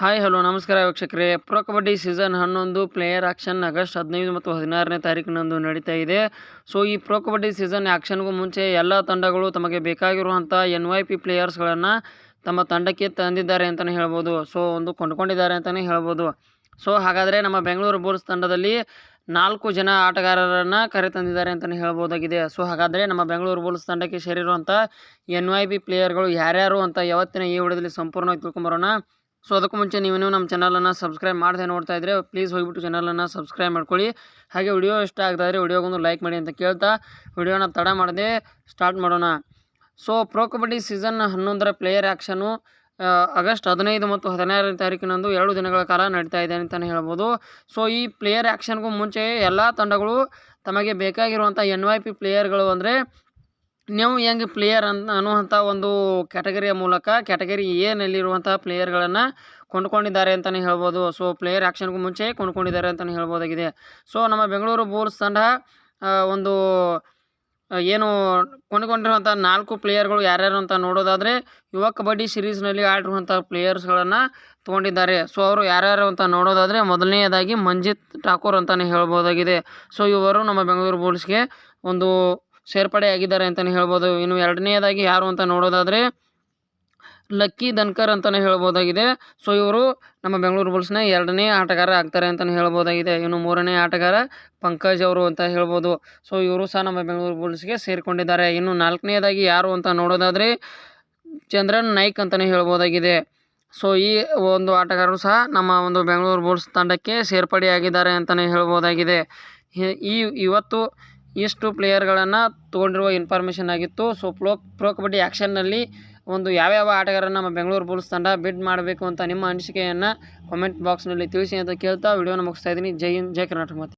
Hi, hello, ನಮಸ್ಕಾರ ವೀಕ್ಷಕರೇ. Pro kabaddi season ಹನ್ನೊಂದು, ಪ್ಲೇಯರ್ ಆಕ್ಷನ್ ಆಗಸ್ಟ್ ಹದಿನೈದು ಮತ್ತು ಹದಿನಾರನೇ ತಾರೀಕಿನಂದು ನಡೀತಾ ಇದೆ. ಸೊ, ಈ ಪ್ರೊ ಕಬಡ್ಡಿ ಸೀಸನ್ ಆ್ಯಕ್ಷನ್ಗೂ ಮುಂಚೆ ಎಲ್ಲ ತಂಡಗಳು ತಮಗೆ ಬೇಕಾಗಿರುವಂಥ ಎನ್ ವೈ ಪಿ ಪ್ಲೇಯರ್ಸ್ಗಳನ್ನು ತಮ್ಮ ತಂಡಕ್ಕೆ ತಂದಿದ್ದಾರೆ ಅಂತಲೇ ಹೇಳ್ಬೋದು. ಸೊ, ಒಂದು ಕೊಂಡ್ಕೊಂಡಿದ್ದಾರೆ ಅಂತಲೇ ಹೇಳ್ಬೋದು. ಸೊ, ಹಾಗಾದರೆ ನಮ್ಮ ಬೆಂಗಳೂರು ಬುಲ್ಸ್ ತಂಡದಲ್ಲಿ ನಾಲ್ಕು ಜನ ಆಟಗಾರರನ್ನು ಕರೆತಂದಿದ್ದಾರೆ ಅಂತಲೇ ಹೇಳ್ಬೋದಾಗಿದೆ. ಸೊ, ಹಾಗಾದರೆ ನಮ್ಮ ಬೆಂಗಳೂರು ಬುಲ್ಸ್ ತಂಡಕ್ಕೆ ಸೇರಿರುವಂಥ ಎನ್ ವೈ ಪಿ ಪ್ಲೇಯರ್ಗಳು ಯಾರ್ಯಾರು ಅಂತ ಯಾವತ್ತಿನ ಈ ವಿಡಿಯೋದಲ್ಲಿ ಸಂಪೂರ್ಣವಾಗಿ ತಿಳ್ಕೊಂಬರೋಣ. ಸೊ ಅದಕ್ಕೂ ಮುಂಚೆ ನೀವೇನು ನಮ್ಮ ಚಾನಲನ್ನು ಸಬ್ಸ್ಕ್ರೈಬ್ ಮಾಡದೆ ನೋಡ್ತಾ ಇದ್ದರೆ ಪ್ಲೀಸ್ ಹೋಗಿಬಿಟ್ಟು ಚಾನಲನ್ನು ಸಬ್ಸ್ಕ್ರೈಬ್ ಮಾಡ್ಕೊಳ್ಳಿ. ಹಾಗೆ ವಿಡಿಯೋ ಇಷ್ಟ ಆಗ್ತಾ ಇದ್ದರೆ ವಿಡಿಯೋಗೊಂದು ಲೈಕ್ ಮಾಡಿ ಅಂತ ಕೇಳ್ತಾ ವಿಡಿಯೋನ ತಡ ಮಾಡದೆ ಸ್ಟಾರ್ಟ್ ಮಾಡೋಣ. ಸೊ ಪ್ರೊ ಕಬಡ್ಡಿ ಸೀಸನ್ ಹನ್ನೊಂದರ ಪ್ಲೇಯರ್ ಆ್ಯಕ್ಷನು ಆಗಸ್ಟ್ ಹದಿನೈದು ಮತ್ತು ಹದಿನಾರನೇ ತಾರೀಕಿನಂದು ಎರಡು ದಿನಗಳ ಕಾಲ ನಡೀತಾ ಇದೆ ಅಂತಲೇ ಹೇಳ್ಬೋದು. ಸೊ ಈ ಪ್ಲೇಯರ್ ಆ್ಯಕ್ಷನ್ಗೂ ಮುಂಚೆ ಎಲ್ಲ ತಂಡಗಳು ತಮಗೆ ಬೇಕಾಗಿರುವಂಥ ಎನ್ ವೈ ಪಿ ಪ್ಲೇಯರ್ಗಳು ಅಂದರೆ ನ್ಯೂ ಯಂಗ್ ಪ್ಲೇಯರ್ ಅಂತ ಅನ್ನುವಂಥ ಒಂದು ಕ್ಯಾಟಗರಿಯ ಮೂಲಕ ಕ್ಯಾಟಗರಿ ಏನಲ್ಲಿರುವಂಥ ಪ್ಲೇಯರ್ಗಳನ್ನು ಕೊಂಡ್ಕೊಂಡಿದ್ದಾರೆ ಅಂತಲೇ ಹೇಳ್ಬೋದು. ಸೊ ಪ್ಲೇಯರ್ ಆ್ಯಕ್ಷನ್ಗೂ ಮುಂಚೆ ಕೊಂಡ್ಕೊಂಡಿದ್ದಾರೆ ಅಂತಲೇ ಹೇಳ್ಬೋದಾಗಿದೆ. ಸೊ ನಮ್ಮ ಬೆಂಗಳೂರು ಬೋಲ್ಸ್ ತಂಡ ಒಂದು ಏನು ಕೊಂಡುಕೊಂಡಿರುವಂಥ ನಾಲ್ಕು ಪ್ಲೇಯರ್ಗಳು ಯಾರ್ಯಾರು ಅಂತ ನೋಡೋದಾದರೆ, ಯುವ ಕಬಡ್ಡಿ ಸಿರೀಸ್ನಲ್ಲಿ ಆಡಿರುವಂಥ ಪ್ಲೇಯರ್ಸ್ಗಳನ್ನು ತೊಗೊಂಡಿದ್ದಾರೆ. ಸೊ ಅವರು ಯಾರ್ಯಾರು ಅಂತ ನೋಡೋದಾದರೆ, ಮೊದಲನೆಯದಾಗಿ ಮಂಜಿತ್ ಠಾಕೂರ್ ಅಂತಲೇ ಹೇಳ್ಬೋದಾಗಿದೆ. ಸೊ ಇವರು ನಮ್ಮ ಬೆಂಗಳೂರು ಬೋಲ್ಸ್ಗೆ ಒಂದು ಸೇರ್ಪಡೆಯಾಗಿದ್ದಾರೆ ಅಂತಲೇ ಹೇಳ್ಬೋದು. ಇನ್ನು ಎರಡನೇದಾಗಿ ಯಾರು ಅಂತ ನೋಡೋದಾದರೆ ಲಕ್ಕಿ ದನ್ಕರ್ ಅಂತಲೇ ಹೇಳ್ಬೋದಾಗಿದೆ. ಸೊ, ಇವರು ನಮ್ಮ ಬೆಂಗಳೂರು ಬುಲ್ಸ್ನ ಎರಡನೇ ಆಟಗಾರ ಆಗ್ತಾರೆ ಅಂತಲೇ ಹೇಳ್ಬೋದಾಗಿದೆ. ಇನ್ನು ಮೂರನೇ ಆಟಗಾರ ಪಂಕಜ್ ಅವರು ಅಂತ ಹೇಳ್ಬೋದು. ಸೊ, ಇವರು ಸಹ ನಮ್ಮ ಬೆಂಗಳೂರು ಬುಲ್ಸ್ಗೆ ಸೇರಿಕೊಂಡಿದ್ದಾರೆ. ಇನ್ನು ನಾಲ್ಕನೇದಾಗಿ ಯಾರು ಅಂತ ನೋಡೋದಾದರೆ ಚಂದ್ರನ್ ನಾಯ್ಕ್ ಅಂತಲೇ ಹೇಳ್ಬೋದಾಗಿದೆ. ಸೊ, ಈ ಒಂದು ಆಟಗಾರರು ಸಹ ನಮ್ಮ ಒಂದು ಬೆಂಗಳೂರು ಬುಲ್ಸ್ ತಂಡಕ್ಕೆ ಸೇರ್ಪಡೆಯಾಗಿದ್ದಾರೆ ಅಂತಲೇ ಹೇಳ್ಬೋದಾಗಿದೆ. ಈ, ಇವತ್ತು ಇಷ್ಟು ಪ್ಲೇಯರ್ಗಳನ್ನು ತೊಗೊಂಡಿರುವ ಇನ್ಫಾರ್ಮೇಷನ್ ಆಗಿತ್ತು. ಸೊ ಪ್ರೋ ಪ್ರೋ ಕಬಡ್ಡಿ ಆ್ಯಕ್ಷನ್ನಲ್ಲಿ ಒಂದು ಯಾವ್ಯಾವ ಆಟಗಾರನ್ನು ನಮ್ಮ ಬೆಂಗಳೂರು ಬುಲ್ಸ್ ತಂಡ ಬಿಡ್ ಮಾಡಬೇಕು ಅಂತ ನಿಮ್ಮ ಅನಿಸಿಕೆಯನ್ನು ಕಾಮೆಂಟ್ ಬಾಕ್ಸ್ನಲ್ಲಿ ತಿಳಿಸಿ ಅಂತ ಕೇಳ್ತಾ ವಿಡಿಯೋನ ಮುಗಿಸ್ತಾ ಇದ್ದೀನಿ. ಜೈ ಹಿಂದ್, ಜೈ ಕರ್ನಾಟಕ ಮಾತೆ.